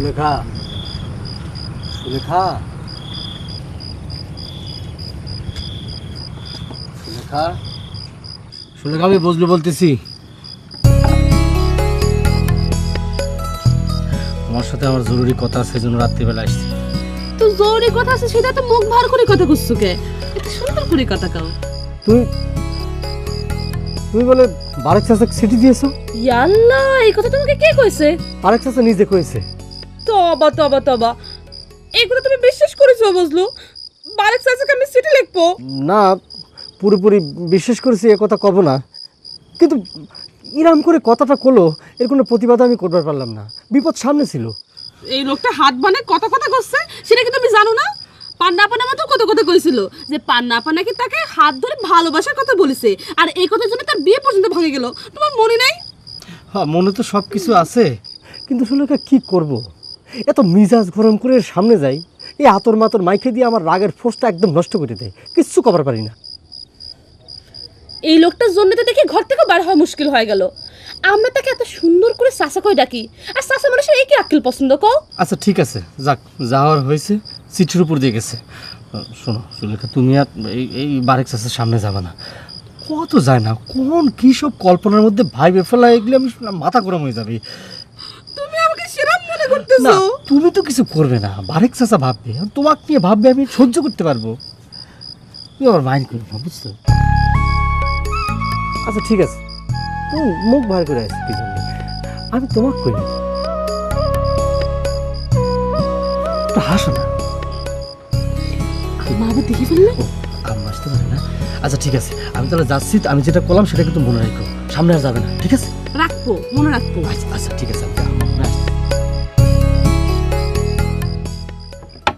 সুলেখা সুলেখা। সুলেখা সুলেখা আমি বজলু বলতেছি। তোমার সাথে আমার জরুরি কথা আছে জন্য রাত্রিবেলা আসছি। তো জোরে কথা আছে সেটা তো মুখ ভার করে কথা করছ কে? একটু সুন্দর করে কথা কাও। তুই তুমি বলে বারেক চাষা সিটি দিয়েছ? ইয়াল্লা এই কথা তোমাকে কে কইছে? আরেক চাষা নিজে কয়েছে তবা তবা তবা। এগুলো তুমি বিশ্বাস করেছ বুঝলো? বারেক চাচাকে আমি সিটি লিখব? না পুরোপুরি বিশ্বাস করেছি এ কথা কব না। কিন্তু ইরাম করে কথাটা কলো এর কোনো প্রতিবাদ আমি করবার পারলাম না। বিপদ সামনে ছিল। এই লোকটা হাত বানে কত কথা করছে সেটা কি তুমি জানো না? পান্না পানা মতো কত কথা কইছিল যে পান্না পানা কি তাকে হাত ধরে ভালোবাসার কথা বলেছে আর এই কথার জন্য তার বিয়ে পর্যন্ত ভেঙে গেল। তোমার মনে নাই? হ্যাঁ মনে তো সব কিছু আছে। কিন্তু সুলেখা কি করব। এত মিজাজ গরম করে সামনে যাই এই আতর মাতর মাইকে দিয়ে আমার রাগের ফোর্সটা একদম নষ্ট করে দেয়। কিচ্ছু কবার পারি না। এই লোকটার জন্য তো দেখি ঘর থেকে বার হওয়া মুশকিল হয়ে গেল। আমরা তাকে এত সুন্দর করে সাসা কই ডাকি। আর সাসা মানুষের এই কি আক্কেল পছন্দ কও? আচ্ছা ঠিক আছে। যাক যাওয়ার হয়েছে চিঠির উপর দিয়ে গেছে। শোনো সুলেখা তুমি আর এই এই বারেক চাষের সামনে যাবে না। কত যায় না কোন কী সব কল্পনার মধ্যে ভাইবে ফেলা এগুলো আমি মাথা গরম হয়ে যাবে তুমি আমাকে সেরাম মনে না করতেছো? তুমি তো কিছু করবে না। বারেক চাষা ভাববে। তোমাকে নিয়ে ভাববে আমি সহ্য করতে পারব। তুমি আবার মাইন্ড করবে না বুঝতে আচ্ছা ঠিক আছে। তুমি মুখ ভার করে আসছি কি জন্য? আমি তোমাকে করি একটু হাসো না। মা আবার দেখে ফেললে? ও আসতে পারে না। আচ্ছা ঠিক আছে। আমি তাহলে যাচ্ছি। আমি যেটা করলাম সেটা কিন্তু মনে রাখো। সামনে আর যাবে না ঠিক আছে? রাখব মনে রাখব। আচ্ছা আচ্ছা ঠিক আছে।